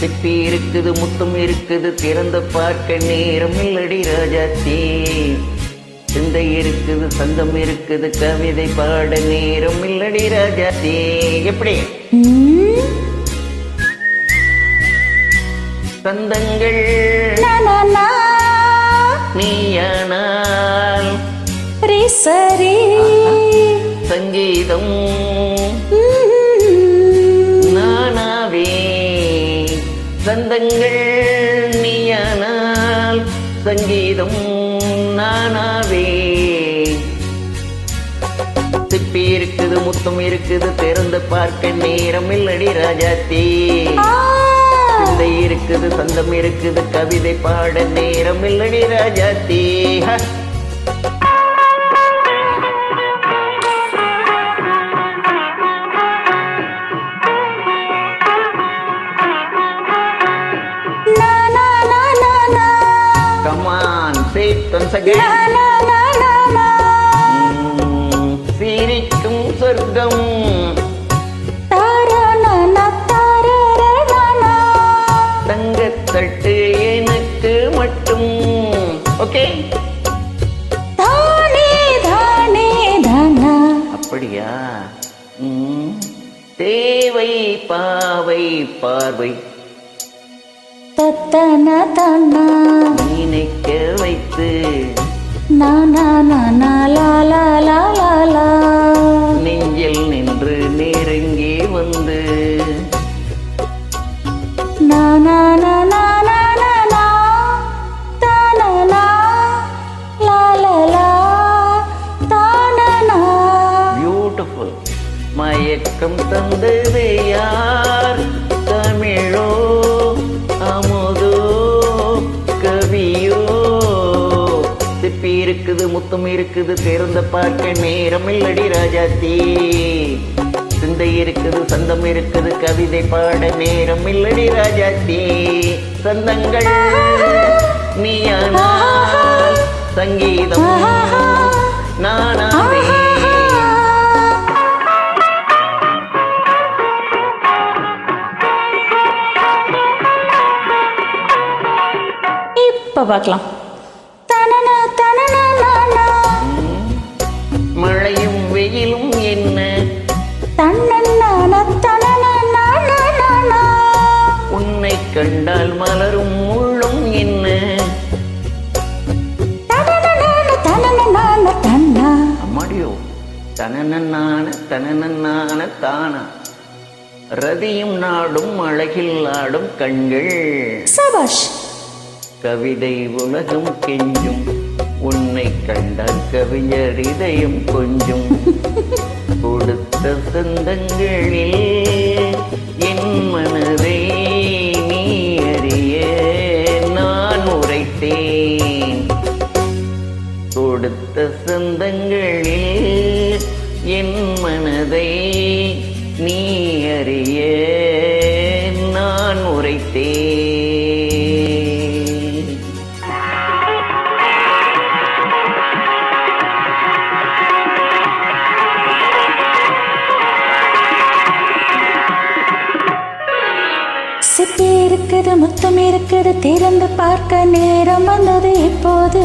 திப்பி இருக்குது முத்தும் இருக்குது திறந்து பார்க்க நேரம் இல்லடி ராஜாத்தி சிந்தை இருக்குது சந்தம் இருக்குது கவிதை பாட நேரம் இல்லடி ராஜாத்தி எப்படி? சந்தங்கள் நீயானால் சரி. சங்கீதம் சந்தங்கள் நீயானால் சங்கீதம் நானாவே. சிப்பி இருக்குது முத்தம் இருக்குது திறந்து பார்க்க நேரம் இல்லடி ராஜாத்தி சிந்தை இருக்குது சந்தம் இருக்குது கவிதை பாட நேரம் இல்லடி Rajathi Come on, say it once again. உம், சிரிக்கும் சொர்க்கம். தங்கத்தட்டு எனக்கு மட்டும். ஓகே? அப்படியா? உம், தேவை பாவை பார்வை. தத்தன தன்னா நினைக்க வைத்து. நானா நானா லா லா லா லா. இருக்குது முத்தம் இருக்குது திறந்த பார்க்க நேரம் இல்லடி ராஜாத்தி சிந்தை இருக்குது சந்தம் இருக்குது கவிதை பாட நேரம் இல்லடி ராஜாத்தி சந்தங்கள் நீயானால் சங்கீதம் நானாவே. இப்ப பார்க்கலாம். கண்டால் மலரும் முள்ளும் என்ன? அம்மாடியோ தனனன்னான தனனன்னான தானா. ரதியும் நாடும் அழகில் ஆடும் கண்கள். சபாஷ். கவிதை உலகம் கெஞ்சும். உன்னை கண்டால் கவிஞர் இதயம் கொஞ்சம். கொடுத்த சொந்தங்களில் என் கொடுத்த என் மனதை நீ அறிய நான் உரைத்தேன். சிப்பி இருக்குது முத்தம் இருக்குது திறந்து பார்க்க நேரம் வந்தது இப்போது.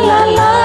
la la la.